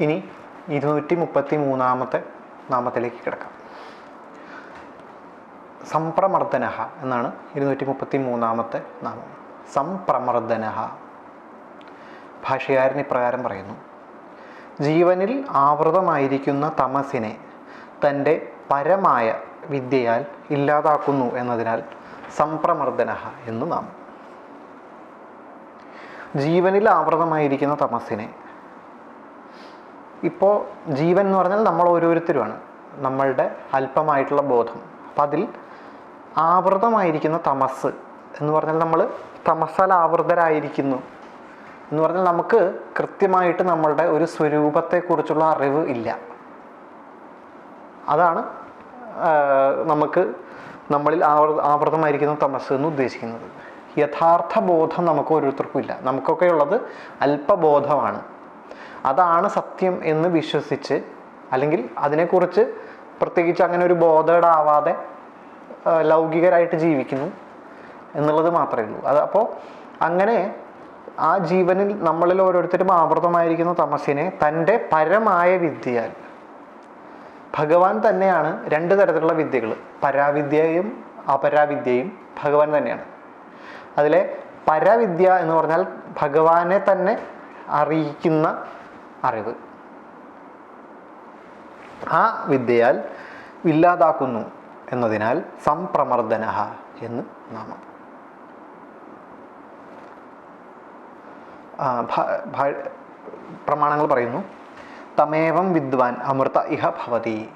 ഇനി ഇരുന്നൂറ്റി മുപ്പത്തി മൂന്നാമത്തെ നാമത്തിലേക്ക് കിടക്കാം. സംപ്രമർദ്ദനഹ എന്നാണ് ഇരുന്നൂറ്റി മുപ്പത്തി മൂന്നാമത്തെ നാമം. സംപ്രമർദ്ദനഹ. ഭാഷകാരൻ ഇപ്രകാരം പറയുന്നു. ജീവനിൽ ആവൃതമായിരിക്കുന്ന തമസിനെ തന്റെ പരമായ വിദ്യയാൽ ഇല്ലാതാക്കുന്നു എന്നതിനാൽ സംപ്രമർദ്ദനഹ എന്ന് നാം ജീവനിൽ ആവൃതമായിരിക്കുന്ന തമസിനെ ഇപ്പോൾ ജീവൻ എന്ന് പറഞ്ഞാൽ നമ്മൾ ഓരോരുത്തരുമാണ്. നമ്മളുടെ അല്പമായിട്ടുള്ള ബോധം. അപ്പം അതിൽ ആവൃതമായിരിക്കുന്ന തമസ് എന്ന് പറഞ്ഞാൽ നമ്മൾ തമസാൽ ആവൃതരായിരിക്കുന്നു എന്ന് പറഞ്ഞാൽ നമുക്ക് കൃത്യമായിട്ട് നമ്മളുടെ ഒരു സ്വരൂപത്തെക്കുറിച്ചുള്ള അറിവ് ഇല്ല. അതാണ് നമുക്ക് നമ്മളിൽ ആവൃ ആവൃതമായിരിക്കുന്ന തമസ് എന്ന് ഉദ്ദേശിക്കുന്നത്. യഥാർത്ഥ ബോധം നമുക്ക് ഓരോരുത്തർക്കും ഇല്ല. നമുക്കൊക്കെ ഉള്ളത് അല്പബോധമാണ്. അതാണ് സത്യം എന്ന് വിശ്വസിച്ച് അല്ലെങ്കിൽ അതിനെക്കുറിച്ച് പ്രത്യേകിച്ച് അങ്ങനെ ഒരു ബോധേടാവാതെ ലൗകികരായിട്ട് ജീവിക്കുന്നു എന്നുള്ളത് മാത്രമേ ഉള്ളൂ. അത് അപ്പോൾ അങ്ങനെ ആ ജീവനിൽ നമ്മളിൽ ഓരോരുത്തരും ആവൃതമായിരിക്കുന്ന തമസിനെ തന്റെ പരമായ വിദ്യയാൽ ഭഗവാൻ തന്നെയാണ് രണ്ട് തരത്തിലുള്ള വിദ്യകൾ പരാവിദ്യയും അപരാവിദ്യയും ഭഗവാൻ തന്നെയാണ്. അതിലെ പരവിദ്യ എന്ന് പറഞ്ഞാൽ ഭഗവാനെ തന്നെ അറിയിക്കുന്ന അറിവ്. ആ വിദ്യയാൽ ഇല്ലാതാക്കുന്നു എന്നതിനാൽ സംപ്രമർദ്ദന എന്ന് നാമം. പ്രമാണങ്ങൾ പറയുന്നു. തമേവം വിദ്വാൻ അമൃത ഇഹ ഭവതി.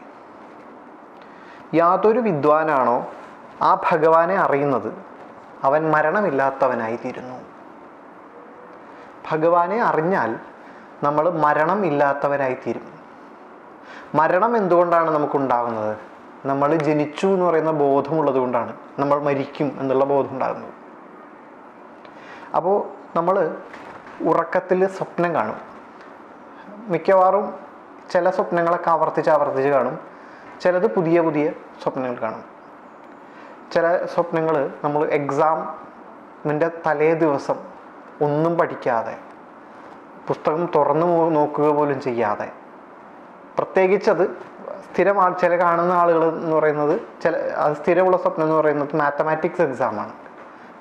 യാതൊരു വിദ്വാനാണോ ആ ഭഗവാനെ അറിയുന്നത്? അവൻ മരണമില്ലാത്തവനായി തീരുന്നു ഭഗവാനെ അറിഞ്ഞാൽ നമ്മൾ മരണം ഇല്ലാത്തവരായി തീരും മരണം എന്തുകൊണ്ടാണ് നമുക്കുണ്ടാകുന്നത് നമ്മൾ ജനിച്ചു എന്ന് പറയുന്ന ബോധമുള്ളത് കൊണ്ടാണ് നമ്മൾ മരിക്കും എന്നുള്ള ബോധം ഉണ്ടാകുന്നത്. അപ്പോൾ നമ്മൾ ഉറക്കത്തിൽ സ്വപ്നം കാണും. മിക്കവാറും ചില സ്വപ്നങ്ങളൊക്കെ ആവർത്തിച്ച് ആവർത്തിച്ച് കാണും. ചിലത് പുതിയ പുതിയ സ്വപ്നങ്ങൾ കാണും. ചില സ്വപ്നങ്ങൾ നമ്മൾ എക്സാമിന്റെ തലേ ദിവസം ഒന്നും പഠിക്കാതെ പുസ്തകം തുറന്നു നോക്കുക പോലും ചെയ്യാതെ. പ്രത്യേകിച്ചത് സ്ഥിരമാ ചില കാണുന്ന ആളുകൾ എന്ന് പറയുന്നത് ചില അത് സ്ഥിരമുള്ള സ്വപ്നം എന്ന് പറയുന്നത് മാത്തമാറ്റിക്സ് എക്സാമാണ്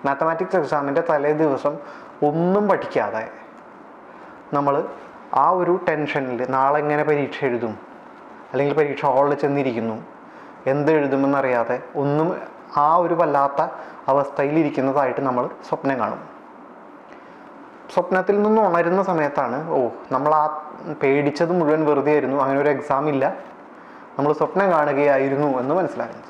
മാത്തമാറ്റിക്സ് എക്സാമിന്റെ തലേ ദിവസം ഒന്നും പഠിക്കാതെ നമ്മൾ ആ ഒരു ടെൻഷനിൽ നാളെ എങ്ങനെ പരീക്ഷ എഴുതും? അല്ലെങ്കിൽ പരീക്ഷ ഹാളിൽ ചെന്നിരിക്കുന്നു. എന്ത് എഴുതുമെന്നറിയാതെ ഒന്നും ആ ഒരു വല്ലാത്ത അവസ്ഥയിലിരിക്കുന്നതായിട്ട് നമ്മൾ സ്വപ്നം കാണും. സ്വപ്നത്തിൽ നിന്ന് ഉണരുന്ന സമയത്താണ് ഓ നമ്മൾ ആ പേടിച്ചത് മുഴുവൻ വെറുതെ ആയിരുന്നു അങ്ങനെ ഒരു എക്സാം ഇല്ല. നമ്മൾ സ്വപ്നം കാണുകയായിരുന്നു എന്ന് മനസ്സിലാക്കുന്നത്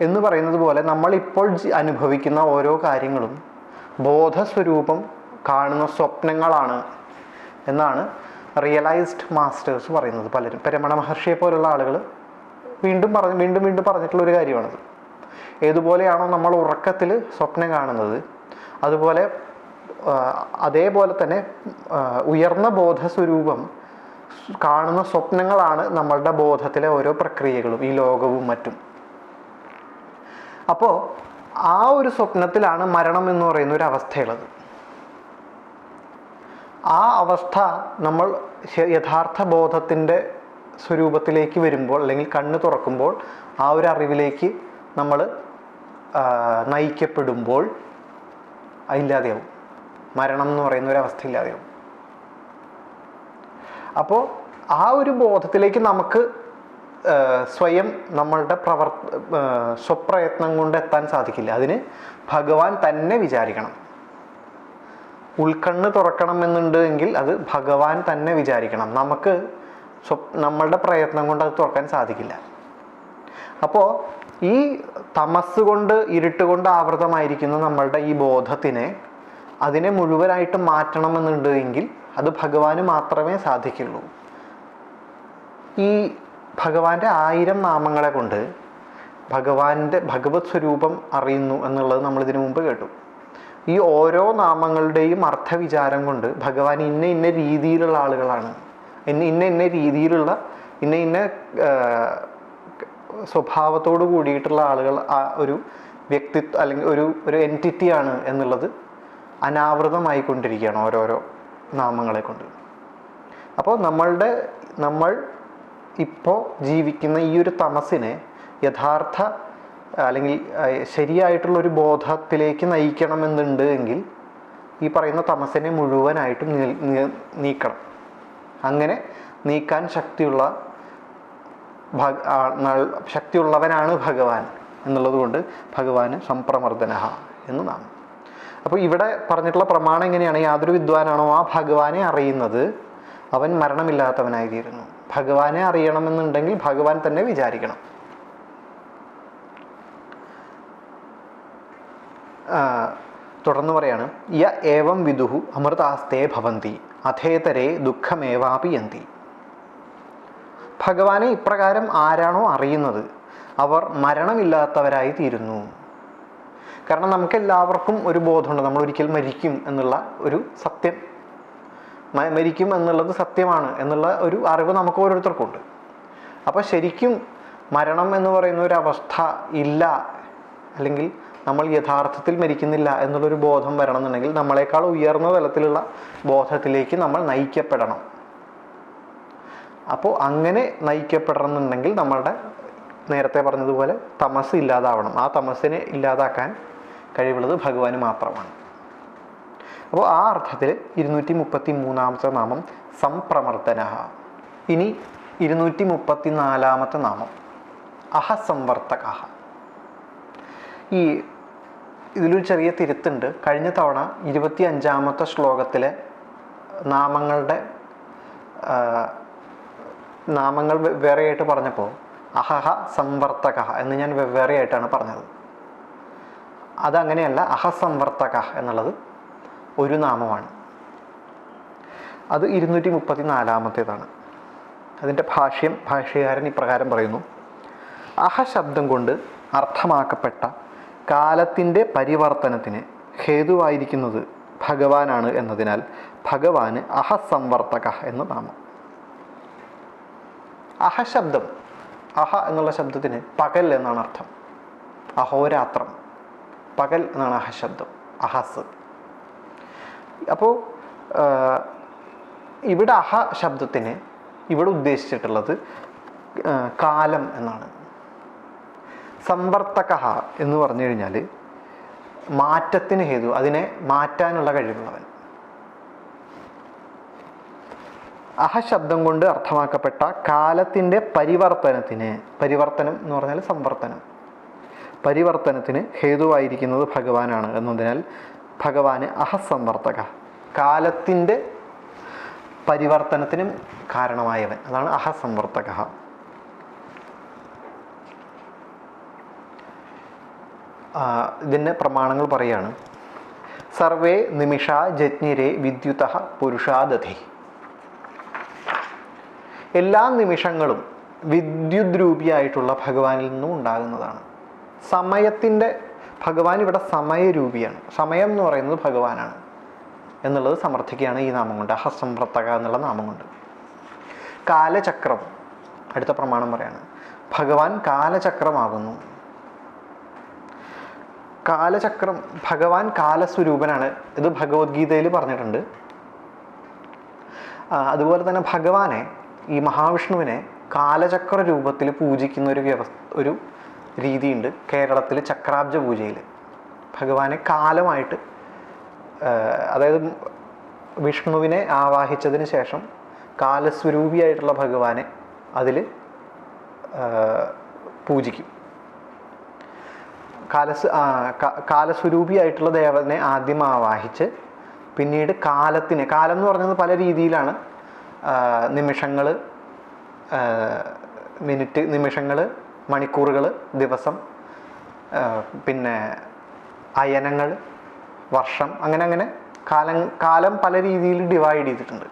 എന്ന് പറയുന്നത് പോലെ നമ്മളിപ്പോൾ അനുഭവിക്കുന്ന ഓരോ കാര്യങ്ങളും ബോധസ്വരൂപം കാണുന്ന സ്വപ്നങ്ങളാണ് എന്നാണ് റിയലൈസ്ഡ് മാസ്റ്റേഴ്സ് പറയുന്നത് പലരും. പരമണ മഹർഷിയെ പോലുള്ള ആളുകൾ വീണ്ടും പറഞ്ഞ് വീണ്ടും വീണ്ടും പറഞ്ഞിട്ടുള്ള ഒരു കാര്യമാണത്. ഏതുപോലെയാണോ നമ്മൾ ഉറക്കത്തിൽ സ്വപ്നം കാണുന്നത് അതുപോലെ അതേപോലെ തന്നെ ഉയർന്ന ബോധസ്വരൂപം കാണുന്ന സ്വപ്നങ്ങളാണ് നമ്മളുടെ ബോധത്തിലെ ഓരോ പ്രക്രിയകളും ഈ ലോകവും മറ്റും. അപ്പോൾ ആ ഒരു സ്വപ്നത്തിലാണ് മരണം എന്ന് പറയുന്ന ഒരു അവസ്ഥയുള്ളത്. ആ അവസ്ഥ നമ്മൾ യഥാർത്ഥ ബോധത്തിന്റെ സ്വരൂപത്തിലേക്ക് വരുമ്പോൾ അല്ലെങ്കിൽ കണ്ണ് തുറക്കുമ്പോൾ ആ ഒരു അറിവിലേക്ക് നമ്മൾ നയിക്കപ്പെടുമ്പോൾ ഇല്ലാതെയാവും. മരണം എന്ന് പറയുന്ന ഒരു അവസ്ഥ ഇല്ലാതെയാവും അപ്പോൾ ആ ഒരു ബോധത്തിലേക്ക് നമുക്ക് സ്വയം നമ്മളുടെ പ്രവർ സ്വപ്രയത്നം കൊണ്ട് എത്താൻ സാധിക്കില്ല. അതിന് ഭഗവാൻ തന്നെ വിചാരിക്കണം. ഉൾക്കണ്ണ് തുറക്കണം എന്നുണ്ട് എങ്കിൽ അത് ഭഗവാൻ തന്നെ വിചാരിക്കണം. നമുക്ക് സ്വപ് നമ്മളുടെ പ്രയത്നം കൊണ്ട് അത് തുറക്കാൻ സാധിക്കില്ല. അപ്പോൾ ഈ തമസ് കൊണ്ട് ഇരുട്ട് കൊണ്ട് ആവൃതമായിരിക്കുന്ന നമ്മളുടെ ഈ ബോധത്തിനെ അതിനെ മുഴുവനായിട്ട് മാറ്റണമെന്നുണ്ടെങ്കിൽ അത് ഭഗവാന് മാത്രമേ സാധിക്കുള്ളൂ. ഈ ഭഗവാന്റെ ആയിരം നാമങ്ങളെ കൊണ്ട് ഭഗവാന്റെ ഭഗവത് സ്വരൂപം അറിയുന്നു എന്നുള്ളത് നമ്മൾ ഇതിനു മുമ്പ് കേട്ടു. ഈ ഓരോ നാമങ്ങളുടെയും അർത്ഥവിചാരം കൊണ്ട് ഭഗവാൻ ഇന്ന ഇന്ന രീതിയിലുള്ള ആളുകളാണ്. ഇന്ന ഇന്ന രീതിയിലുള്ള ഇന്ന ഇന്ന സ്വഭാവത്തോട് കൂടിയിട്ടുള്ള ആളുകൾ ആ ഒരു വ്യക്തിത്വം അല്ലെങ്കിൽ ഒരു ഒരു എന്റിറ്റിയാണ് എന്നുള്ളത് അനാവൃതമായിക്കൊണ്ടിരിക്കുകയാണ് ഓരോരോ നാമങ്ങളെ കൊണ്ട്. അപ്പോൾ നമ്മളുടെ നമ്മൾ ഇപ്പോൾ ജീവിക്കുന്ന ഈ ഒരു തമസിനെ യഥാർത്ഥ അല്ലെങ്കിൽ ശരിയായിട്ടുള്ളൊരു ബോധത്തിലേക്ക് നയിക്കണമെന്നുണ്ട് എങ്കിൽ ഈ പറയുന്ന തമസിനെ മുഴുവനായിട്ടും നീക്കണം. അങ്ങനെ നീക്കാൻ ശക്തിയുള്ള ശക്തിയുള്ളവനാണ് ഭഗവാൻ. എന്നുള്ളത് കൊണ്ട് ഭഗവാന് സംപ്രമർദ്ദന എന്ന് നാം അപ്പോൾ ഇവിടെ പറഞ്ഞിട്ടുള്ള പ്രമാണം എങ്ങനെയാണ്? യാതൊരു വിദ്വാനാണോ ആ ഭഗവാനെ അറിയുന്നത്? അവൻ മരണമില്ലാത്തവനായി തീരുന്നു ഭഗവാനെ അറിയണമെന്നുണ്ടെങ്കിൽ ഭഗവാൻ തന്നെ വിചാരിക്കണം. തുടർന്ന് പറയാണ്. യ ഏവം വിദുഹു അമൃതാസ്തേ ഭവന്തി. അഥേതരേ ദുഃഖമേവാപിയന്തി. ഭഗവാനെ ഇപ്രകാരം ആരാണോ അറിയുന്നത്? അവർ മരണമില്ലാത്തവരായി തീരുന്നു കാരണം നമുക്ക് എല്ലാവർക്കും ഒരു ബോധമുണ്ട്. നമ്മൾ ഒരിക്കൽ മരിക്കും എന്നുള്ള ഒരു സത്യം. മരിക്കും എന്നുള്ളത് സത്യമാണ് എന്നുള്ള ഒരു അറിവ് നമുക്ക് ഓരോരുത്തർക്കും ഉണ്ട് അപ്പോൾ ശരിക്കും മരണം എന്ന് പറയുന്ന ഒരു അവസ്ഥ ഇല്ല അല്ലെങ്കിൽ നമ്മൾ യഥാർത്ഥത്തിൽ മരിക്കുന്നില്ല എന്നുള്ളൊരു ബോധം വരണം എന്നുണ്ടെങ്കിൽ നമ്മളെക്കാൾ ഉയർന്ന തലത്തിലുള്ള ബോധത്തിലേക്ക് നമ്മൾ നയിക്കപ്പെടണം. അപ്പോൾ അങ്ങനെ നയിക്കപ്പെടണമെന്നുണ്ടെങ്കിൽ നമ്മളുടെ നേരത്തെ പറഞ്ഞതുപോലെ തമസ് ഇല്ലാതാവണം. ആ തമസ്സിനെ ഇല്ലാതാക്കാൻ കഴിവുള്ളത് ഭഗവാന് മാത്രമാണ്. അപ്പോൾ ആ അർത്ഥത്തിൽ ഇരുന്നൂറ്റി മുപ്പത്തി മൂന്നാമത്തെ നാമം സംപ്രമർദ്ദന ഇനി ഇരുന്നൂറ്റി മുപ്പത്തി നാലാമത്തെ നാമം അഹസംവർത്തക. ഈ ഇതിലൊരു ചെറിയ തിരുത്തുണ്ട്. കഴിഞ്ഞ തവണ ഇരുപത്തി അഞ്ചാമത്തെ ശ്ലോകത്തിലെ നാമങ്ങളുടെ നാമങ്ങൾ വെവ്വേറെയായിട്ട് പറഞ്ഞപ്പോൾ അഹഹ സംവർത്തക എന്ന് ഞാൻ വെവ്വേറെയായിട്ടാണ് പറഞ്ഞത്. അതങ്ങനെയല്ല അഹസംവർത്തക എന്നുള്ളത് ഒരു നാമമാണ്. അത് ഇരുന്നൂറ്റി മുപ്പത്തി നാലാമത്തേതാണ് അതിന്റെ ഭാഷ്യം ഭാഷ്യകാരൻ ഇപ്രകാരം പറയുന്നു. അഹ ശബ്ദം കൊണ്ട് അർത്ഥമാക്കപ്പെട്ട കാലത്തിന്റെ പരിവർത്തനത്തിന് ഹേതുവായിരിക്കുന്നത് ഭഗവാനാണ് എന്നതിനാൽ ഭഗവാന് അഹസംവർത്തക എന്ന് നാമം. അഹ ശബ്ദം അഹ എന്നുള്ള ശബ്ദത്തിന് പകൽ എന്നാണ് അർത്ഥം. അഹോരാത്രം. പകൽ എന്നാണ് അഹശബ്ദം അഹസ് അപ്പോൾ ഇവിടെ അഹ ശബ്ദത്തിന് ഇവിടെ ഉദ്ദേശിച്ചിട്ടുള്ളത് കാലം എന്നാണ്. സമ്പർത്തക എന്ന് പറഞ്ഞു കഴിഞ്ഞാൽ മാറ്റത്തിന് ഹേതു അതിനെ മാറ്റാനുള്ള കഴിവുള്ളവൻ. അഹ ശബ്ദം കൊണ്ട് അർത്ഥമാക്കപ്പെട്ട കാലത്തിന്റെ പരിവർത്തനത്തിന് പരിവർത്തനം എന്ന് പറഞ്ഞാൽ സംവർത്തനം. പരിവർത്തനത്തിന് ഹേതുവായിരിക്കുന്നത് ഭഗവാനാണ് എന്നതിനാൽ ഭഗവാന് അഹസംവർത്തക കാലത്തിന്റെ പരിവർത്തനത്തിനും കാരണമായവൻ. അതാണ് അഹസംവർത്തക ഇതിന്റെ പ്രമാണങ്ങൾ പറയാണ്. സർവേ നിമിഷ ജജ്ഞിരെ വിദ്യുത പുരുഷാദധി. എല്ലാ നിമിഷങ്ങളും വിദ്യുദ്രൂപിയായിട്ടുള്ള ഭഗവാനിൽ നിന്നും ഉണ്ടാകുന്നതാണ്. സമയത്തിന്റെ ഭഗവാൻ ഇവിടെ സമയരൂപിയാണ്. സമയം എന്ന് പറയുന്നത് ഭഗവാനാണ് എന്നുള്ളത് സമർത്ഥിക്കുകയാണ് ഈ നാമം കൊണ്ട് അഹസംവർത്തക എന്നുള്ള നാമം കൊണ്ട് കാലചക്രം അടുത്ത പ്രമാണം പറയാണ്. ഭഗവാൻ കാലചക്രമാകുന്നു. കാലചക്രം ഭഗവാൻ കാലസ്വരൂപനാണ്. ഇത് ഭഗവത്ഗീതയിൽ പറഞ്ഞിട്ടുണ്ട്. അതുപോലെ തന്നെ ഭഗവാനെ ഈ മഹാവിഷ്ണുവിനെ കാലചക്ര രൂപത്തിൽ പൂജിക്കുന്ന ഒരു വ്യവസ്ഥ ഒരു രീതിയുണ്ട് കേരളത്തിൽ ചക്രാബ്ജ പൂജയിൽ ഭഗവാനെ കാലമായിട്ട് അതായത് വിഷ്ണുവിനെ ആവാഹിച്ചതിന് ശേഷം കാലസ്വരൂപിയായിട്ടുള്ള ഭഗവാനെ അതിൽ പൂജിക്കും. കാലസ് കാലസ്വരൂപിയായിട്ടുള്ള ദേവനെ ആദ്യം ആവാഹിച്ച് പിന്നീട് കാലത്തിന് കാലം എന്ന് പറയുന്നത് പല രീതിയിലാണ്. നിമിഷങ്ങൾ മിനിറ്റ് നിമിഷങ്ങൾ മണിക്കൂറുകൾ ദിവസം പിന്നെ അയനങ്ങൾ വർഷം അങ്ങനെ അങ്ങനെ കാലം കാലം പല രീതിയിൽ ഡിവൈഡ് ചെയ്തിട്ടുണ്ട്.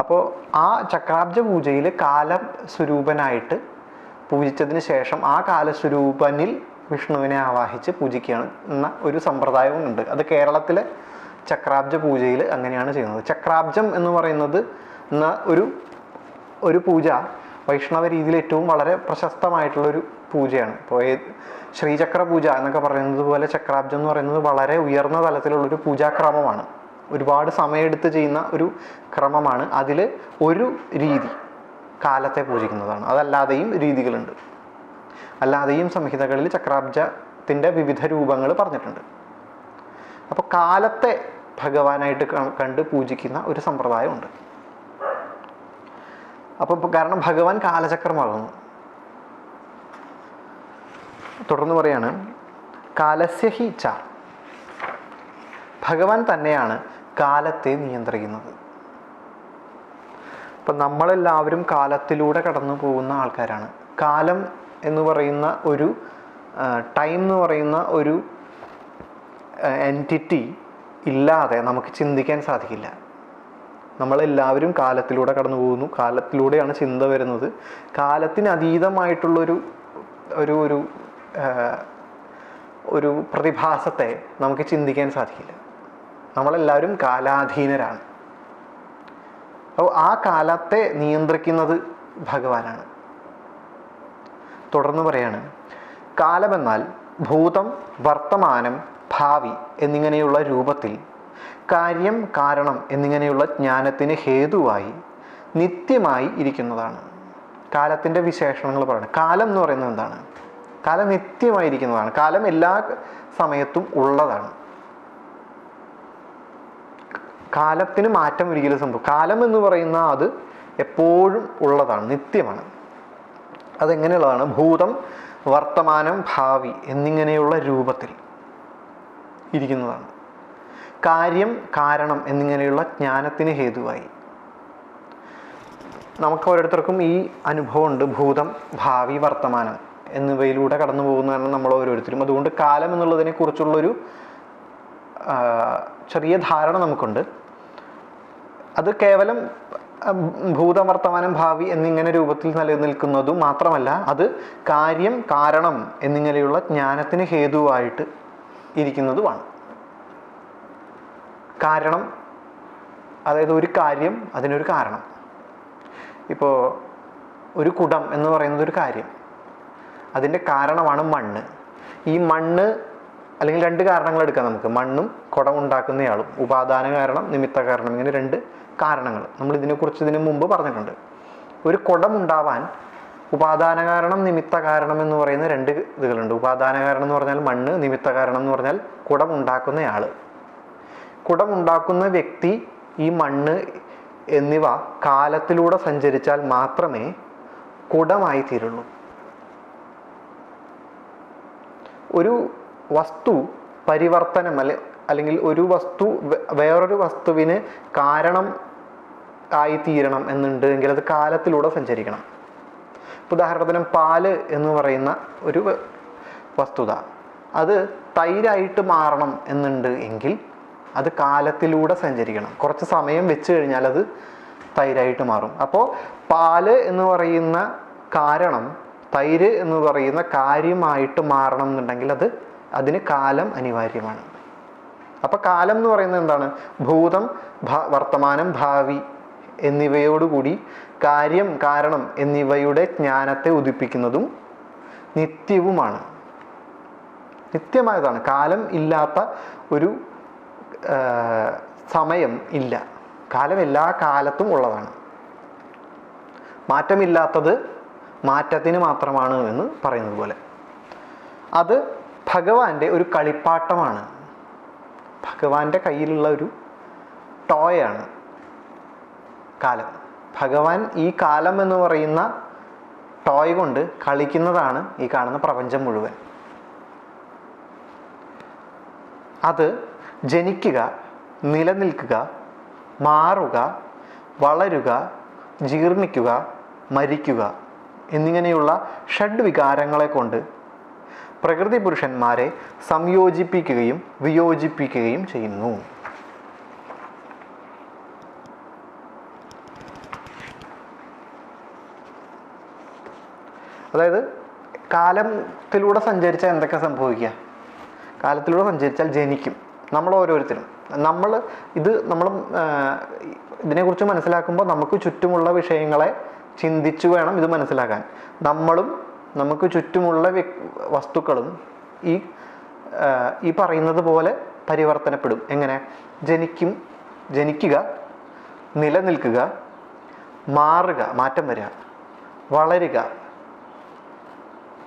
അപ്പോൾ ആ ചക്രാബ്ജ പൂജയിൽ കാലം സ്വരൂപനായിട്ട് പൂജിച്ചതിന് ശേഷം ആ കാലസ്വരൂപനിൽ വിഷ്ണുവിനെ ആവാഹിച്ച് പൂജിക്കുകയാണ് എന്ന ഒരു സമ്പ്രദായവും ഉണ്ട്. അത് കേരളത്തിലെ ചക്രാബ്ജ പൂജയിൽ അങ്ങനെയാണ് ചെയ്യുന്നത്. ചക്രാബ്ജം എന്ന് പറയുന്നത് ഒരു ഒരു പൂജ വൈഷ്ണവ രീതിയിൽ ഏറ്റവും വളരെ പ്രശസ്തമായിട്ടുള്ളൊരു പൂജയാണ്. ഇപ്പോൾ ശ്രീചക്ര പൂജ എന്നൊക്കെ പറയുന്നത് പോലെ ചക്രാബ്ജം എന്ന് പറയുന്നത് വളരെ ഉയർന്ന തലത്തിലുള്ളൊരു പൂജാക്രമമാണ്. ഒരുപാട് സമയമെടുത്ത് ചെയ്യുന്ന ഒരു ക്രമമാണ്. അതിൽ ഒരു രീതി കാലത്തെ പൂജിക്കുന്നതാണ്. അതല്ലാതെയും രീതികളുണ്ട്. അല്ലാതെയും സംഹിതകളിൽ ചക്രാബ്ജത്തിന്റെ വിവിധ രൂപങ്ങൾ പറഞ്ഞിട്ടുണ്ട്. അപ്പോൾ കാലത്തെ ഭഗവാനായിട്ട് കണ്ട് പൂജിക്കുന്ന ഒരു സമ്പ്രദായമുണ്ട്. അപ്പോൾ കാരണം ഭഗവാൻ കാലചക്രമാകുന്നു. തുടർന്ന് പറയാണ് കാലസ്യ ഹി ച. ഭഗവാൻ തന്നെയാണ് കാലത്തെ നിയന്ത്രിക്കുന്നത്. ഇപ്പം നമ്മളെല്ലാവരും കാലത്തിലൂടെ കടന്നു പോകുന്ന ആൾക്കാരാണ്. കാലം എന്ന് പറയുന്ന ഒരു ടൈം എന്ന് പറയുന്ന ഒരു എന്റിറ്റി ഇല്ലാതെ നമുക്ക് ചിന്തിക്കാൻ സാധിക്കില്ല. നമ്മളെല്ലാവരും കാലത്തിലൂടെ കടന്നു പോകുന്നു. കാലത്തിലൂടെയാണ് ചിന്ത വരുന്നത്. കാലത്തിന് അതീതമായിട്ടുള്ളൊരു ഒരു ഒരു ഒരു പ്രതിഭാസത്തെ നമുക്ക് ചിന്തിക്കാൻ സാധിക്കില്ല. നമ്മളെല്ലാവരും കാലാധീനരാണ്. അപ്പോൾ ആ കാലത്തെ നിയന്ത്രിക്കുന്നത് ഭഗവാനാണ്. തുടർന്ന് പറയാണ് കാലമെന്നാൽ ഭൂതം വർത്തമാനം ഭാവി എന്നിങ്ങനെയുള്ള രൂപത്തിൽ കാര്യം കാരണം എന്നിങ്ങനെയുള്ള ജ്ഞാനത്തിന് ഹേതുവായി നിത്യമായി ഇരിക്കുന്നതാണ്. കാലത്തിന്റെ വിശേഷണങ്ങൾ പറയുന്നത് കാലം എന്ന് പറയുന്നത് എന്താണ്? കാലം നിത്യമായിരിക്കുന്നതാണ് കാലം എല്ലാ സമയത്തും ഉള്ളതാണ്. കാലത്തിന് മാറ്റം ഒരിക്കലും സംഭവം. കാലം എന്ന് പറയുന്ന അത് എപ്പോഴും ഉള്ളതാണ് നിത്യമാണ്. അതെങ്ങനെയുള്ളതാണ്? ഭൂതം വർത്തമാനം ഭാവി എന്നിങ്ങനെയുള്ള രൂപത്തിൽ ഇരിക്കുന്നതാണ്. കാര്യം കാരണം എന്നിങ്ങനെയുള്ള ജ്ഞാനത്തിന് ഹേതുവായി. നമുക്ക് ഓരോരുത്തർക്കും ഈ അനുഭവമുണ്ട്. ഭൂതം ഭാവി വർത്തമാനം എന്നിവയിലൂടെ കടന്നു പോകുന്നതാണ് നമ്മൾ ഓരോരുത്തരും. അതുകൊണ്ട് കാലം എന്നുള്ളതിനെ കുറിച്ചുള്ളൊരു ചെറിയ ധാരണ നമുക്കുണ്ട്. അത് കേവലം ഭൂതം വർത്തമാനം ഭാവി എന്നിങ്ങനെ രൂപത്തിൽ നിലനിൽക്കുന്നതും മാത്രമല്ല അത് കാര്യം കാരണം എന്നിങ്ങനെയുള്ള ജ്ഞാനത്തിന് ഹേതുവായിട്ട് ഇരിക്കുന്നതുമാണ്. കാരണം അതായത് ഒരു കാര്യം അതിനൊരു കാരണം. ഇപ്പോൾ ഒരു കുടം എന്ന് പറയുന്നത് ഒരു കാര്യം. അതിന്റെ കാരണമാണ് മണ്ണ്. ഈ മണ്ണ് അല്ലെങ്കിൽ രണ്ട് കാരണങ്ങൾ എടുക്കാം നമുക്ക്. മണ്ണും കുടം ഉണ്ടാക്കുന്നയാളും. ഉപാദാന കാരണം നിമിത്ത കാരണം ഇങ്ങനെ രണ്ട് കാരണങ്ങൾ. നമ്മൾ ഇതിനെക്കുറിച്ച് ഇതിനു മുമ്പ് പറഞ്ഞിട്ടുണ്ട്. ഒരു കുടം ഉണ്ടാവാൻ ഉപാദാന കാരണം നിമിത്ത കാരണം എന്ന് പറയുന്ന രണ്ട് ഇതുകളുണ്ട്. ഉപാദാന കാരണം എന്ന് പറഞ്ഞാൽ മണ്ണ് നിമിത്ത കാരണം എന്ന് പറഞ്ഞാൽ കുടം ഉണ്ടാക്കുന്നയാൾ കുടം ഉണ്ടാക്കുന്ന വ്യക്തി ഈ മണ്ണ് എന്നിവ കാലത്തിലൂടെ സഞ്ചരിച്ചാൽ മാത്രമേ കുടമായി തീരുള്ളൂ ഒരു വസ്തു പരിവർത്തനം അല്ലെ അല്ലെങ്കിൽ ഒരു വസ്തു വേറൊരു വസ്തുവിന് കാരണം ആയി തീരണം എന്നുണ്ട് എങ്കിൽ അത് കാലത്തിലൂടെ സഞ്ചരിക്കണം. ഉദാഹരണത്തിന് പാൽ എന്ന് പറയുന്ന ഒരു വസ്തുത. അത് തൈരായിട്ട് മാറണം എന്നുണ്ട് എങ്കിൽ അത് കാലത്തിലൂടെ സഞ്ചരിക്കണം. കുറച്ച് സമയം വെച്ച് കഴിഞ്ഞാൽ അത് തൈരായിട്ട് മാറും. അപ്പോൾ പാൽ എന്ന് പറയുന്ന കാരണം തൈര് എന്ന് പറയുന്ന കാര്യമായിട്ട് മാറണം എന്നുണ്ടെങ്കിൽ അത് അതിന് കാലം അനിവാര്യമാണ്. അപ്പൊ കാലം എന്ന് പറയുന്നത് എന്താണ്? ഭൂതം വർത്തമാനം ഭാവി എന്നിവയോടുകൂടി കാര്യം കാരണം എന്നിവയുടെ ജ്ഞാനത്തെ ഉദിപ്പിക്കുന്നതും നിത്യവുമാണ്. നിത്യമായതാണ്. കാലം ഇല്ലാത്ത ഒരു സമയം ഇല്ല. കാലം എല്ലാ കാലത്തും ഉള്ളതാണ്. മാറ്റമില്ലാത്തത് മാറ്റത്തിന് മാത്രമാണ് എന്ന് പറയുന്നത് പോലെ. അത് ഭഗവാന്റെ ഒരു കളിപ്പാട്ടമാണ്. ഭഗവാന്റെ കയ്യിലുള്ള ഒരു ടോയാണ് കാലം. ഭഗവാൻ ഈ കാലം എന്ന് പറയുന്ന ടോയ് കൊണ്ട് കളിക്കുന്നതാണ് ഈ കാണുന്ന പ്രപഞ്ചം മുഴുവൻ. അത് ജനിക്കുക നിലനിൽക്കുക മാറുക വളരുക ജീർണിക്കുക മരിക്കുക എന്നിങ്ങനെയുള്ള ഷഡ് വികാരങ്ങളെ കൊണ്ട് പ്രകൃതി പുരുഷന്മാരെ സംയോജിപ്പിക്കുകയും വിയോജിപ്പിക്കുകയും ചെയ്യുന്നു. അതായത് കാലത്തിലൂടെ സഞ്ചരിച്ചാൽ എന്തൊക്കെ സംഭവിക്കുക? കാലത്തിലൂടെ സഞ്ചരിച്ചാൽ ജനിക്കും. നമ്മൾ ഓരോരുത്തരും നമ്മൾ ഇത് നമ്മൾ ഇതിനെക്കുറിച്ച് മനസ്സിലാക്കുമ്പോൾ നമുക്ക് ചുറ്റുമുള്ള വിഷയങ്ങളെ ചിന്തിച്ചു വേണം ഇത് മനസ്സിലാക്കാൻ. നമ്മളും നമുക്ക് ചുറ്റുമുള്ള വസ്തുക്കളും ഈ ഈ പറയുന്നത് പോലെ പരിവർത്തനപ്പെടും. എങ്ങനെ? ജനിക്കും ജനിക്കുക നിലനിൽക്കുക മാറുക മാറ്റം വരിക വളരുക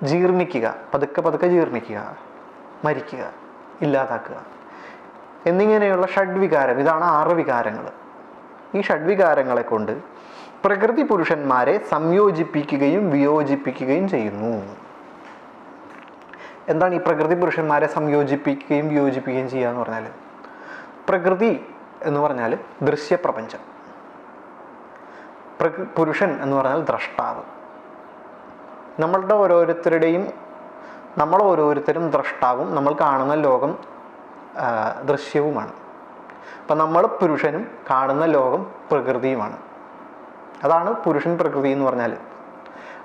ജീർണിക്കുക പതുക്കെ പതുക്കെ ജീർണിക്കുക മരിക്കുക ഇല്ലാതാക്കുക. എന്നിങ്ങനെയുള്ള ഷഡ്വികാരം ഇതാണ് ആറ് വികാരങ്ങൾ ഈ ഷഡ്വികാരങ്ങളെ കൊണ്ട് പ്രകൃതി പുരുഷന്മാരെ സംയോജിപ്പിക്കുകയും വിയോജിപ്പിക്കുകയും ചെയ്യുന്നു. എന്താണ് ഈ പ്രകൃതി പുരുഷന്മാരെ സംയോജിപ്പിക്കുകയും വിയോജിപ്പിക്കുകയും ചെയ്യുക എന്ന് പറഞ്ഞാൽ പ്രകൃതി എന്ന് പറഞ്ഞാൽ ദൃശ്യപ്രപഞ്ചം. പ്രകൃ പുരുഷൻ എന്ന് പറഞ്ഞാൽ ദ്രഷ്ടാവ്. നമ്മളുടെ ഓരോരുത്തരുടെയും നമ്മൾ ഓരോരുത്തരും ദ്രഷ്ടാവും നമ്മൾ കാണുന്ന ലോകം ദൃശ്യവുമാണ്. അപ്പം നമ്മൾ പുരുഷനും കാണുന്ന ലോകം പ്രകൃതിയുമാണ്. അതാണ് പുരുഷൻ പ്രകൃതി എന്ന് പറഞ്ഞാൽ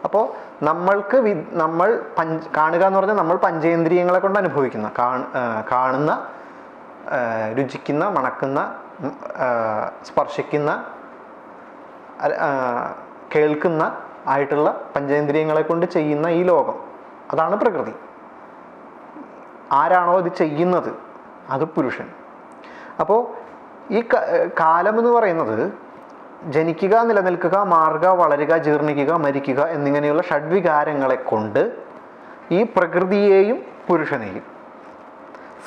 അപ്പോൾ നമ്മൾക്ക് വി നമ്മൾ പഞ്ച് കാണുക എന്ന് പറഞ്ഞാൽ നമ്മൾ പഞ്ചേന്ദ്രിയങ്ങളെ കൊണ്ട് അനുഭവിക്കുന്ന കാണുന്ന രുചിക്കുന്ന മണക്കുന്ന സ്പർശിക്കുന്ന കേൾക്കുന്ന ആയിട്ടുള്ള പഞ്ചേന്ദ്രിയങ്ങളെ കൊണ്ട് ചെയ്യുന്ന ഈ ലോകം. അതാണ് പ്രകൃതി. ആരാണോ ഇത് ചെയ്യുന്നത്? അത് പുരുഷൻ അപ്പോൾ ഈ കാലം എന്ന് പറയുന്നത് ജനിക്കുക നിലനിൽക്കുക മാറുക വളരുക ജീർണിക്കുക മരിക്കുക എന്നിങ്ങനെയുള്ള ഷഡ്വികാരങ്ങളെ കൊണ്ട് ഈ പ്രകൃതിയെയും പുരുഷനെയും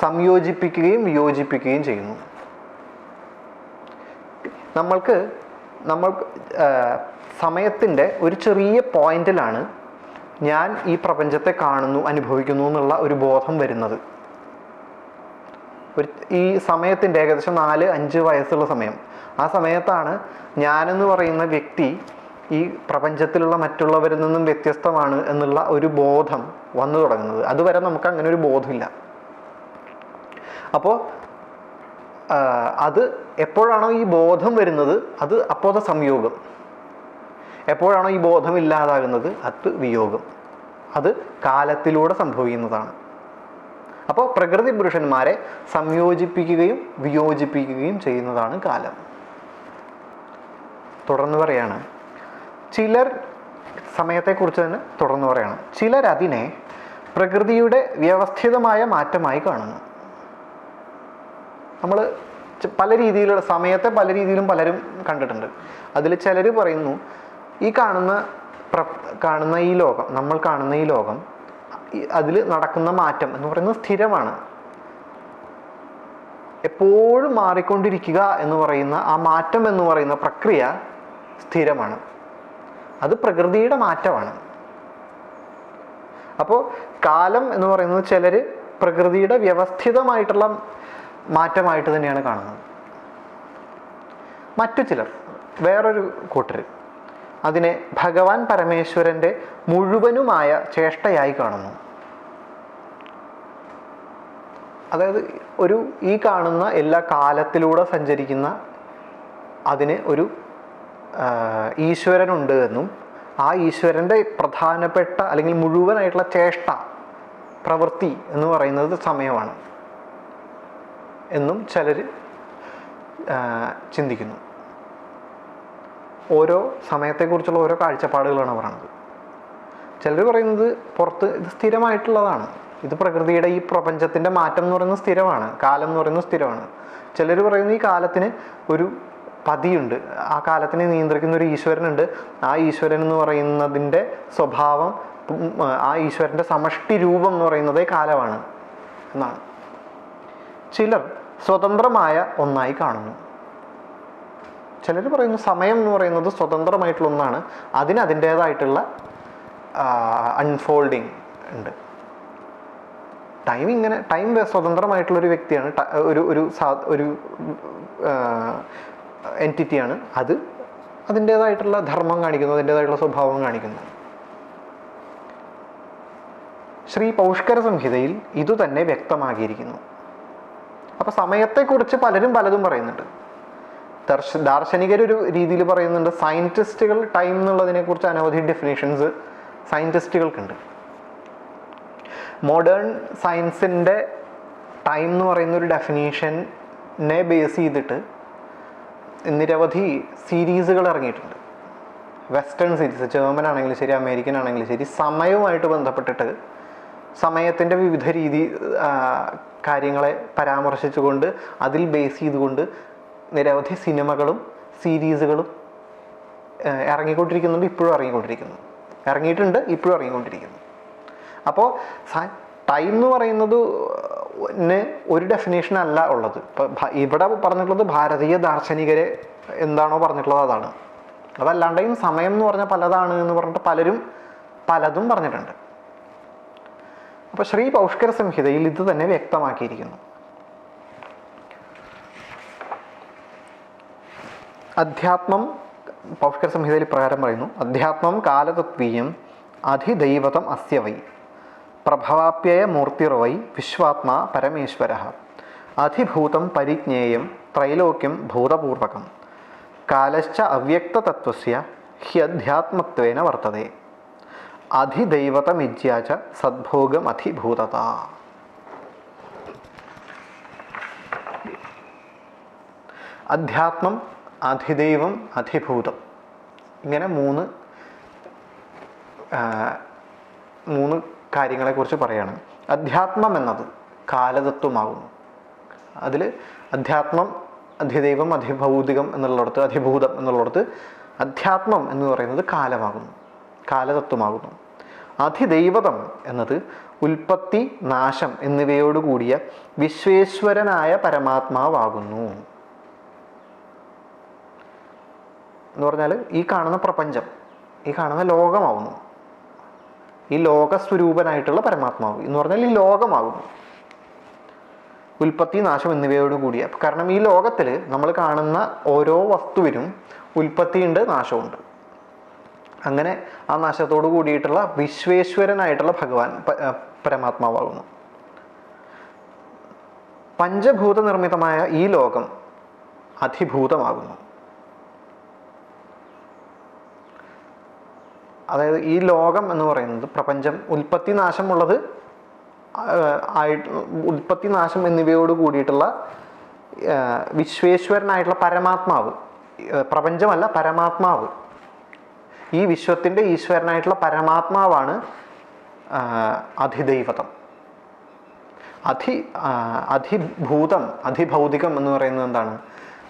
സംയോജിപ്പിക്കുകയും യോജിപ്പിക്കുകയും ചെയ്യുന്നു. നമ്മൾക്ക് നമ്മൾ സമയത്തിന്റെ ഒരു ചെറിയ പോയിന്റിലാണ് ഞാൻ ഈ പ്രപഞ്ചത്തെ കാണുന്നു അനുഭവിക്കുന്നു എന്നുള്ള ഒരു ബോധം വരുന്നത്. ഒരു ഈ സമയത്തിന്റെ ഏകദേശം നാല് അഞ്ച് വയസ്സുള്ള സമയം. ആ സമയത്താണ് ഞാനെന്ന് പറയുന്ന വ്യക്തി ഈ പ്രപഞ്ചത്തിലുള്ള മറ്റുള്ളവരിൽ നിന്നും വ്യത്യസ്തമാണ് എന്നുള്ള ഒരു ബോധം വന്നു തുടങ്ങുന്നത്. അതുവരെ നമുക്ക് അങ്ങനെ ഒരു ബോധമില്ല. അപ്പോൾ അത് എപ്പോഴാണോ ഈ ബോധം വരുന്നത് അത് അപ്പോഴത്തെ സംയോഗം. എപ്പോഴാണോ ഈ ബോധം ഇല്ലാതാകുന്നത് അത് വിയോഗം. അത് കാലത്തിലൂടെ സംഭവിക്കുന്നതാണ്. അപ്പോൾ പ്രകൃതി പുരുഷന്മാരെ സംയോജിപ്പിക്കുകയും വിയോജിപ്പിക്കുകയും ചെയ്യുന്നതാണ് കാലം. തുടർന്ന് പറയാണ്. ചിലർ സമയത്തെക്കുറിച്ച് തന്നെ തുടർന്ന് പറയണം. ചിലർ അതിനെ പ്രകൃതിയുടെ വ്യവസ്ഥിതമായ മാറ്റമായി കാണുന്നു. നമ്മൾ പല രീതിയിലുള്ള സമയത്തെ പല രീതിയിലും പലരും കണ്ടിട്ടുണ്ട്. അതിൽ ചിലർ പറയുന്നു ഈ കാണുന്ന കാണുന്ന ഈ ലോകം നമ്മൾ കാണുന്ന ഈ ലോകം അതിൽ നടക്കുന്ന മാറ്റം എന്ന് പറയുന്നത് സ്ഥിരമാണ്. എപ്പോഴും മാറിക്കൊണ്ടിരിക്കുക എന്ന് പറയുന്ന ആ മാറ്റം എന്ന് പറയുന്ന പ്രക്രിയ സ്ഥിരമാണ്. അത് പ്രകൃതിയുടെ മാറ്റമാണ്. അപ്പോൾ കാലം എന്ന് പറയുന്നത് ചിലർ പ്രകൃതിയുടെ വ്യവസ്ഥിതമായിട്ടുള്ള മാറ്റമായിട്ട് തന്നെയാണ് കാണുന്നത്. മറ്റു ചിലർ വേറൊരു കൂട്ടർ അതിനെ ഭഗവാൻ പരമേശ്വരന്റെ മുഴുവനുമായ ചേഷ്ടയായി കാണുന്നു. അതായത് ഒരു ഈ കാണുന്ന എല്ലാ കാലത്തിലൂടെ സഞ്ചരിക്കുന്ന അതിന് ഒരു ഈശ്വരനുണ്ട് എന്നും ആ ഈശ്വരന്റെ പ്രധാനപ്പെട്ട അല്ലെങ്കിൽ മുഴുവനായിട്ടുള്ള ചേഷ്ട പ്രവൃത്തി എന്ന് പറയുന്നത് സമയമാണ് എന്നും ചിലർ ചിന്തിക്കുന്നു. ഓരോ സമയത്തെക്കുറിച്ചുള്ള ഓരോ കാഴ്ചപ്പാടുകളാണ് പറയുന്നത്. ചിലർ പറയുന്നത് പുറത്ത് ഇത് സ്ഥിരമായിട്ടുള്ളതാണ്. ഇത് പ്രകൃതിയുടെ ഈ പ്രപഞ്ചത്തിന്റെ മാറ്റം എന്ന് പറയുന്നത് സ്ഥിരമാണ് കാലം എന്ന് പറയുന്നത് സ്ഥിരമാണ്. ചിലർ പറയുന്നു ഈ കാലത്തിന് ഒരു പതിയുണ്ട് ആ കാലത്തിനെ നിയന്ത്രിക്കുന്ന ഒരു ഈശ്വരനുണ്ട്. ആ ഈശ്വരൻ എന്ന് പറയുന്നതിന്റെ സ്വഭാവം ആ ഈശ്വരന്റെ സമഷ്ടി രൂപം എന്ന് പറയുന്നതേ കാലമാണ് എന്നാണ്. ചിലർ സ്വതന്ത്രമായ ഒന്നായി കാണുന്നു. ചിലർ പറയുന്നു സമയം എന്ന് പറയുന്നത് സ്വതന്ത്രമായിട്ടുള്ള ഒന്നാണ്. അതിന് അതിന്റേതായിട്ടുള്ള അൺഫോൾഡിങ് ഉണ്ട്. ടൈം ഇങ്ങനെ ടൈം സ്വതന്ത്രമായിട്ടുള്ള ഒരു വ്യക്തിയാണ്. ഒരു ഒരു സാ- ഒരു എന്റിറ്റിയാണ് അത് അതിന്റേതായിട്ടുള്ള ധർമ്മം കാണിക്കുന്നു അതിന്റേതായിട്ടുള്ള സ്വഭാവം കാണിക്കുന്നു. ശ്രീ പൗഷ്കര സംഹിതയിൽ ഇതുതന്നെ വ്യക്തമാക്കിയിരിക്കുന്നു. അപ്പോൾ സമയത്തെക്കുറിച്ച് പലരും പലതും പറയുന്നുണ്ട്. ദർശ ദാർശനികരൊരു രീതിയിൽ പറയുന്നുണ്ട് സയന്റിസ്റ്റുകൾ ടൈം എന്നുള്ളതിനെക്കുറിച്ച് അനവധി ഡെഫിനേഷൻസ് സയന്റിസ്റ്റുകൾക്കുണ്ട് മോഡേൺ സയൻസിന്റെ ടൈം എന്ന് പറയുന്ന ഒരു ഡെഫിനേഷനെ ബേസ് ചെയ്തിട്ട് നിരവധി സീരീസുകൾ ഇറങ്ങിയിട്ടുണ്ട്. വെസ്റ്റേൺ സീരീസ് ജർമ്മൻ ആണെങ്കിലും ശരി അമേരിക്കൻ ആണെങ്കിലും ശരി സമയവുമായിട്ട് ബന്ധപ്പെട്ടിട്ട് സമയത്തിന്റെ വിവിധ രീതി കാര്യങ്ങളെ പരാമർശിച്ചുകൊണ്ട് അതിൽ ബേസ് ചെയ്തുകൊണ്ട് നിരവധി സിനിമകളും സീരീസുകളും ഇറങ്ങിക്കൊണ്ടിരിക്കുന്നുണ്ട് ഇപ്പോഴും ഇറങ്ങിക്കൊണ്ടിരിക്കുന്നു. ഇറങ്ങിയിട്ടുണ്ട് ഇപ്പോഴും ഇറങ്ങിക്കൊണ്ടിരിക്കുന്നു. അപ്പോൾ ടൈം എന്ന് പറയുന്നത് ഒരു ഡെഫിനേഷൻ അല്ല ഉള്ളത്. ഇവിടെ പറഞ്ഞിട്ടുള്ളത് ഭാരതീയ ദാർശനികരെ എന്താണോ പറഞ്ഞിട്ടുള്ളത് അതാണ്. അതല്ലാണ്ടെയും സമയം എന്ന് പറഞ്ഞാൽ പലതാണ് എന്ന് പറഞ്ഞിട്ട് പലരും പലതും പറഞ്ഞിട്ടുണ്ട്. അപ്പോൾ ശ്രീ പൗഷ്കര സംഹിതയിൽ ഇത് തന്നെ വ്യക്തമാക്കിയിരിക്കുന്നു. അധ്യാത്മം പൗഷ്കര സംഹിതയിൽ പ്രകാരം പറയുന്നു. അധ്യാത്മം കാലതത്വീയം അധിദൈവതം അസ്യ വൈ പ്രഭവാപ്യയ മൂർത്തിർവൈ വിശ്വാത്മാ പരമേശ്വര. അധിഭൂതം പരിജ്ഞേയം ത്രൈലോക്യം ഭൂതപൂർവകം. കാലശ്ച അവ്യക്തതത്വസ്യ ഹ്യധ്യാത്മത്വേന വർത്തത. അധിദൈവതമിജ്യാച സദ്ഭോഗം അധിഭൂതത അധ്യാത്മം അധിദൈവം അധിഭൂതം. ഇങ്ങനെ മൂന്ന് മൂന്ന് കാര്യങ്ങളെക്കുറിച്ച് പറയുകയാണ് അധ്യാത്മം എന്നത് കാലതത്വമാകുന്നു. അതിൽ അധ്യാത്മം അധിദൈവം അധിഭൗതികം എന്നുള്ളിടത്ത് അധിഭൂതം എന്നുള്ളിടത്ത് അധ്യാത്മം എന്ന് പറയുന്നത് കാലമാകുന്നു. കാലതത്വമാകുന്നു. അധിദൈവതം എന്നത് ഉൽപ്പത്തി നാശം എന്നിവയോടുകൂടിയ വിശ്വേശ്വരനായ പരമാത്മാവാകുന്നു. എന്ന് പറഞ്ഞാൽ ഈ കാണുന്ന പ്രപഞ്ചം ഈ കാണുന്ന ലോകമാവുന്നു. ഈ ലോകസ്വരൂപനായിട്ടുള്ള പരമാത്മാവ് എന്ന് പറഞ്ഞാൽ ഈ ലോകമാകുന്നു. ഉൽപ്പത്തി നാശം എന്നിവയോട് കൂടിയ. കാരണം ഈ ലോകത്തിൽ നമ്മൾ കാണുന്ന ഓരോ വസ്തുവിനും ഉൽപ്പത്തിയുണ്ട് നാശമുണ്ട് അങ്ങനെ ആ നാശത്തോട് കൂടിയിട്ടുള്ള വിശ്വേശ്വരനായിട്ടുള്ള ഭഗവാൻ പരമാത്മാവാകുന്നു. പഞ്ചഭൂത നിർമ്മിതമായ ഈ ലോകം അധിഭൂതമാകുന്നു അതായത് ഈ ലോകം എന്ന് പറയുന്നത് പ്രപഞ്ചം ഉൽപ്പത്തി നാശമുള്ളത് ആയിട്ട് ഉൽപ്പത്തി നാശം എന്നിവയോട് കൂടിയിട്ടുള്ള വിശ്വേശ്വരനായിട്ടുള്ള പരമാത്മാവ്. പ്രപഞ്ചമല്ല പരമാത്മാവ്. ഈ വിശ്വത്തിന്റെ ഈശ്വരനായിട്ടുള്ള പരമാത്മാവാണ് അധിദൈവതം. അധി അധിഭൂതം അധിഭൗതികം എന്ന് പറയുന്നത് എന്താണ്?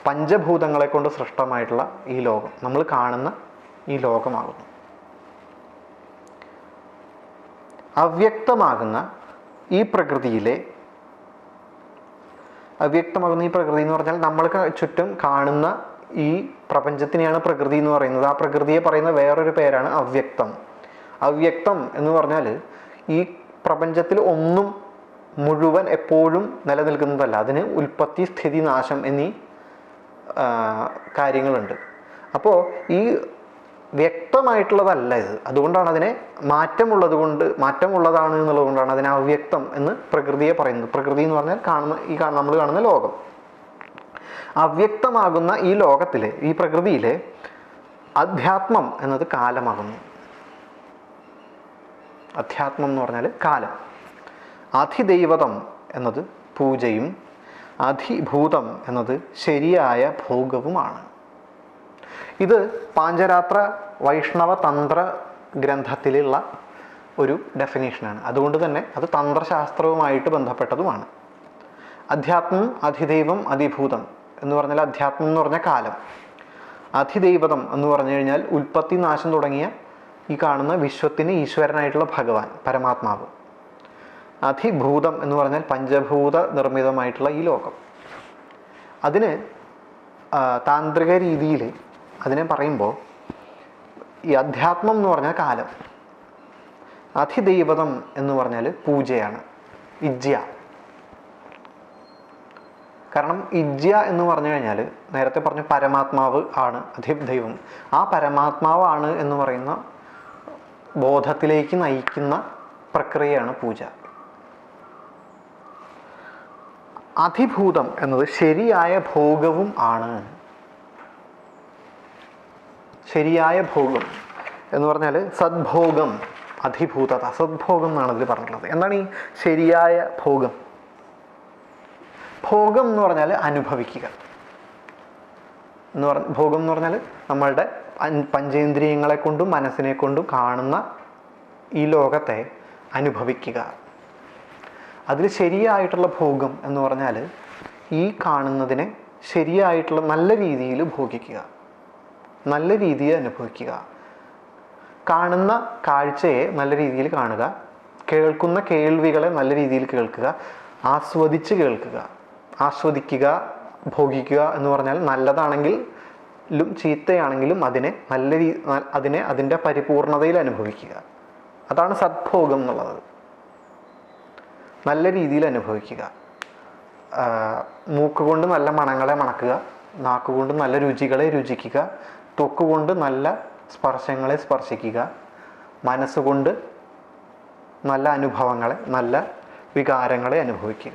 പഞ്ചഭൂതങ്ങളെ കൊണ്ട് സൃഷ്ടമായിട്ടുള്ള ഈ ലോകം. നമ്മൾ കാണുന്ന ഈ ലോകമാകുന്നു. അവ്യക്തമാകുന്ന ഈ പ്രകൃതിയിലെ അവ്യക്തമാകുന്ന ഈ പ്രകൃതി എന്ന് പറഞ്ഞാൽ നമ്മൾ ചുറ്റും കാണുന്ന ഈ പ്രപഞ്ചത്തിനെയാണ് പ്രകൃതി എന്ന് പറയുന്നത്. ആ പ്രകൃതിയെ പറയുന്ന വേറൊരു പേരാണ് അവ്യക്തം. അവ്യക്തം എന്ന് പറഞ്ഞാൽ ഈ പ്രപഞ്ചത്തിൽ ഒന്നും മുഴുവൻ എപ്പോഴും നിലനിൽക്കുന്നതല്ല. അതിന് ഉൽപ്പത്തി സ്ഥിതി നാശം എന്നീ കാര്യങ്ങളുണ്ട്. അപ്പോൾ ഈ വ്യക്തമായിട്ടുള്ളതല്ല ഇത്. അതുകൊണ്ടാണ് അതിനെ മാറ്റമുള്ളത് കൊണ്ട് മാറ്റമുള്ളതാണ് എന്നുള്ളത് കൊണ്ടാണ് അതിനെ അവ്യക്തം എന്ന് പ്രകൃതിയെ പറയുന്നത്. പ്രകൃതി എന്ന് പറഞ്ഞാൽ കാണുന്ന ഈ നമ്മൾ കാണുന്ന ലോകം. അവ്യക്തമാകുന്ന ഈ ലോകത്തിലെ ഈ പ്രകൃതിയിലെ അധ്യാത്മം എന്നത് കാലമാകുന്നു. അധ്യാത്മം എന്ന് പറഞ്ഞാൽ കാലം. അധിദൈവതം എന്നത് പൂജയും അധിഭൂതം എന്നത് ശരിയായ ഭോഗവുമാണ്. ഇത് പാഞ്ചരാത്ര വൈഷ്ണവ തന്ത്ര ഗ്രന്ഥത്തിലുള്ള ഒരു ഡെഫിനേഷനാണ് അതുകൊണ്ട് തന്നെ അത് തന്ത്രശാസ്ത്രവുമായിട്ട് ബന്ധപ്പെട്ടതുമാണ്. അധ്യാത്മം അധിദൈവം അതിഭൂതം എന്ന് പറഞ്ഞാൽ അധ്യാത്മം എന്ന് പറഞ്ഞ കാലം. അധിദൈവതം എന്ന് പറഞ്ഞു കഴിഞ്ഞാൽ ഉൽപ്പത്തി നാശം തുടങ്ങിയ ഈ കാണുന്ന വിശ്വത്തിന് ഈശ്വരനായിട്ടുള്ള ഭഗവാൻ പരമാത്മാവ്. അധിഭൂതം എന്ന് പറഞ്ഞാൽ പഞ്ചഭൂത നിർമ്മിതമായിട്ടുള്ള ഈ ലോകം. അതിന് താന്ത്രിക രീതിയിൽ അതിനെ പറയുമ്പോൾ ഈ അധ്യാത്മം എന്ന് പറഞ്ഞാൽ കാലം. അതിദൈവതം എന്ന് പറഞ്ഞാൽ പൂജയാണ്. ഇജ്യ കാരണം ഇജ്യ എന്ന് പറഞ്ഞു കഴിഞ്ഞാൽ നേരത്തെ പറഞ്ഞ പരമാത്മാവ് ആണ് അധിദൈവം ആ പരമാത്മാവാണ് എന്ന് പറയുന്ന ബോധത്തിലേക്ക് നയിക്കുന്ന പ്രക്രിയയാണ് പൂജ. അധിഭൂതം എന്നത് ശരിയായ ഭോഗവും ആണ്. ശരിയായ ഭോഗം എന്ന് പറഞ്ഞാൽ സദ്ഭോഗം അധിഭൂതത. സദ്ഭോഗം എന്നാണ് ഇതിൽ പറഞ്ഞിട്ടുള്ളത്. എന്താണ് ഈ ശരിയായ ഭോഗം? ഭോഗം എന്ന് പറഞ്ഞാൽ അനുഭവിക്കുക. എന്ന് പറഞ്ഞ ഭോഗം എന്ന് പറഞ്ഞാൽ നമ്മളുടെ പഞ്ചേന്ദ്രിയങ്ങളെ കൊണ്ടും മനസ്സിനെ കൊണ്ടും കാണുന്ന ഈ ലോകത്തെ അനുഭവിക്കുക. അതിൽ ശരിയായിട്ടുള്ള ഭോഗം എന്ന് പറഞ്ഞാൽ ഈ കാണുന്നതിനെ ശരിയായിട്ടുള്ള നല്ല രീതിയിൽ ഭോഗിക്കുക. നല്ല രീതിയിൽ അനുഭവിക്കുക. കാണുന്ന കാഴ്ചയെ നല്ല രീതിയിൽ കാണുക. കേൾക്കുന്ന കേൾവികളെ നല്ല രീതിയിൽ കേൾക്കുക. ആസ്വദിച്ച് കേൾക്കുക. ആസ്വദിക്കുക ഭോഗിക്കുക എന്ന് പറഞ്ഞാൽ നല്ലതാണെങ്കിൽ ും ചീത്തയാണെങ്കിലും അതിനെ നല്ല രീ അതിനെ അതിന്റെ പരിപൂർണതയിൽ അനുഭവിക്കുക. അതാണ് സദ്ഭോഗം എന്നുള്ളത്. നല്ല രീതിയിൽ അനുഭവിക്കുക. മൂക്കുകൊണ്ട് നല്ല മണങ്ങളെ മണക്കുക. നാക്കുകൊണ്ട് നല്ല രുചികളെ രുചിക്കുക. ത്വക്കുകൊണ്ട് നല്ല സ്പർശങ്ങളെ സ്പർശിക്കുക. മനസ്സുകൊണ്ട് നല്ല അനുഭവങ്ങളെ നല്ല വികാരങ്ങളെ അനുഭവിക്കുക.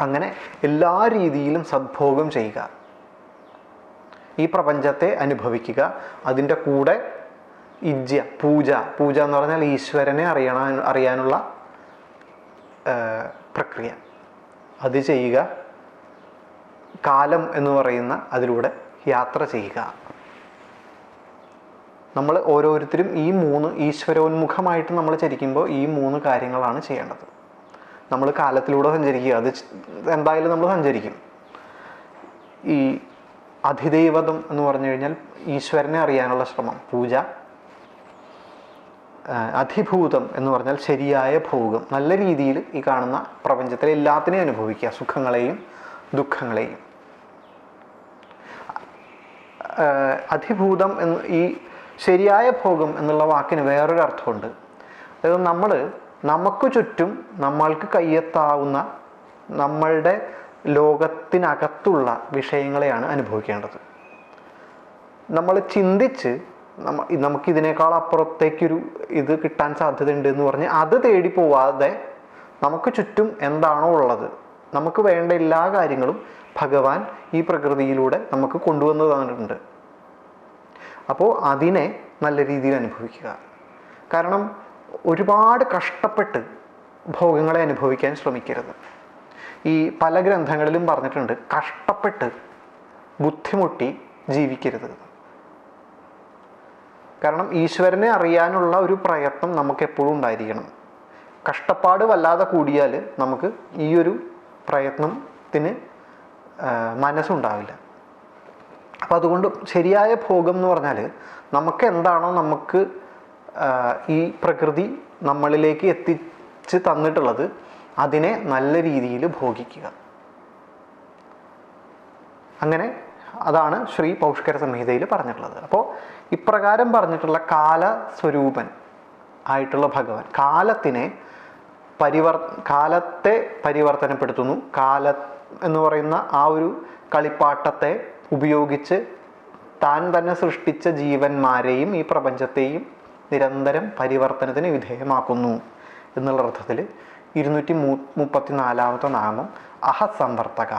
അങ്ങനെ എല്ലാ രീതിയിലും സദ്ഭോഗം ചെയ്യുക. ഈ പ്രപഞ്ചത്തെ അനുഭവിക്കുക. അതിന്റെ കൂടെ ഇജ്യ പൂജ പൂജ എന്ന് പറഞ്ഞാൽ ഈശ്വരനെ അറിയണ അറിയാനുള്ള പ്രക്രിയ. അത് ചെയ്യുക. കാലം എന്ന് പറയുന്ന അതിലൂടെ യാത്ര ചെയ്യുക. നമ്മൾ ഓരോരുത്തരും ഈ മൂന്ന് ഈശ്വരോന്മുഖമായിട്ട് നമ്മൾ ചരിക്കുമ്പോൾ ഈ മൂന്ന് കാര്യങ്ങളാണ് ചെയ്യേണ്ടത്. നമ്മൾ കാലത്തിലൂടെ സഞ്ചരിക്കുക. അത് എന്തായാലും നമ്മൾ സഞ്ചരിക്കും. ഈ അതിദൈവതം എന്ന് പറഞ്ഞു കഴിഞ്ഞാൽ ഈശ്വരനെ അറിയാനുള്ള ശ്രമം. പൂജ. അധിഭൂതം എന്ന് പറഞ്ഞാൽ ശരിയായ ഭോഗം നല്ല രീതിയിൽ ഈ കാണുന്ന പ്രപഞ്ചത്തിലെ എല്ലാത്തിനെയും അനുഭവിക്കുക. സുഖങ്ങളെയും ദുഃഖങ്ങളെയും. അധിഭൂതം എന്ന് ഈ ശരിയായ ഭോഗം എന്നുള്ള വാക്കിന് വേറൊരു അർത്ഥമുണ്ട്. അതായത് നമ്മൾ നമുക്ക് ചുറ്റും നമ്മൾക്ക് കയ്യെത്താവുന്ന നമ്മളുടെ ലോകത്തിനകത്തുള്ള വിഷയങ്ങളെയാണ് അനുഭവിക്കേണ്ടത്. നമ്മൾ ചിന്തിച്ച് നമ്മ നമുക്കിതിനേക്കാൾ അപ്പുറത്തേക്കൊരു ഇത് കിട്ടാൻ സാധ്യതയുണ്ട് എന്ന് പറഞ്ഞ് അത് തേടി പോവാതെ നമുക്ക് ചുറ്റും എന്താണോ ഉള്ളത് നമുക്ക് വേണ്ട എല്ലാ കാര്യങ്ങളും ഭഗവാൻ ഈ പ്രകൃതിയിലൂടെ നമുക്ക് കൊണ്ടുവന്നു തന്നിട്ടുണ്ട് അപ്പോൾ അതിനെ നല്ല രീതിയിൽ അനുഭവിക്കുക. കാരണം ഒരുപാട് കഷ്ടപ്പെട്ട് ഭോഗങ്ങളെ അനുഭവിക്കാൻ ശ്രമിക്കരുത്. ഈ പല ഗ്രന്ഥങ്ങളിലും പറഞ്ഞിട്ടുണ്ട് കഷ്ടപ്പെട്ട് ബുദ്ധിമുട്ടി ജീവിക്കരുത്. കാരണം ഈശ്വരനെ അറിയാനുള്ള ഒരു പ്രയത്നം നമുക്ക് എപ്പോഴും ഉണ്ടായിരിക്കണം. കഷ്ടപ്പാട് വല്ലാതെ കൂടിയാൽ നമുക്ക് ഈ ഒരു പ്രയത്നത്തിന് മനസ്സുണ്ടാവില്ല. അപ്പം അതുകൊണ്ട് ശരിയായ ഭോഗം എന്ന് പറഞ്ഞാൽ നമുക്ക് എന്താണോ നമുക്ക് ഈ പ്രകൃതി നമ്മളിലേക്ക് എത്തിച്ച് തന്നിട്ടുള്ളത് അതിനെ നല്ല രീതിയിൽ ഭോഗിക്കുക. അങ്ങനെ അതാണ് ശ്രീ പൗഷ്കര സംഹിതയിൽ പറഞ്ഞിട്ടുള്ളത്. അപ്പോൾ ഇപ്രകാരം പറഞ്ഞിട്ടുള്ള കാല സ്വരൂപൻ ആയിട്ടുള്ള ഭഗവാൻ കാലത്തിനെ പരിവർ കാലത്തെ പരിവർത്തനപ്പെടുത്തുന്നു. കാല എന്ന് പറയുന്ന ആ ഒരു കളിപ്പാട്ടത്തെ ഉപയോഗിച്ച് താൻ തന്നെ സൃഷ്ടിച്ച ജീവന്മാരെയും ഈ പ്രപഞ്ചത്തെയും നിരന്തരം പരിവർത്തനത്തിന് വിധേയമാക്കുന്നു എന്നുള്ള അർത്ഥത്തിൽ ഇരുന്നൂറ്റി മു മുപ്പത്തി നാലാമത്തെ നാമം അഹസംവർത്തക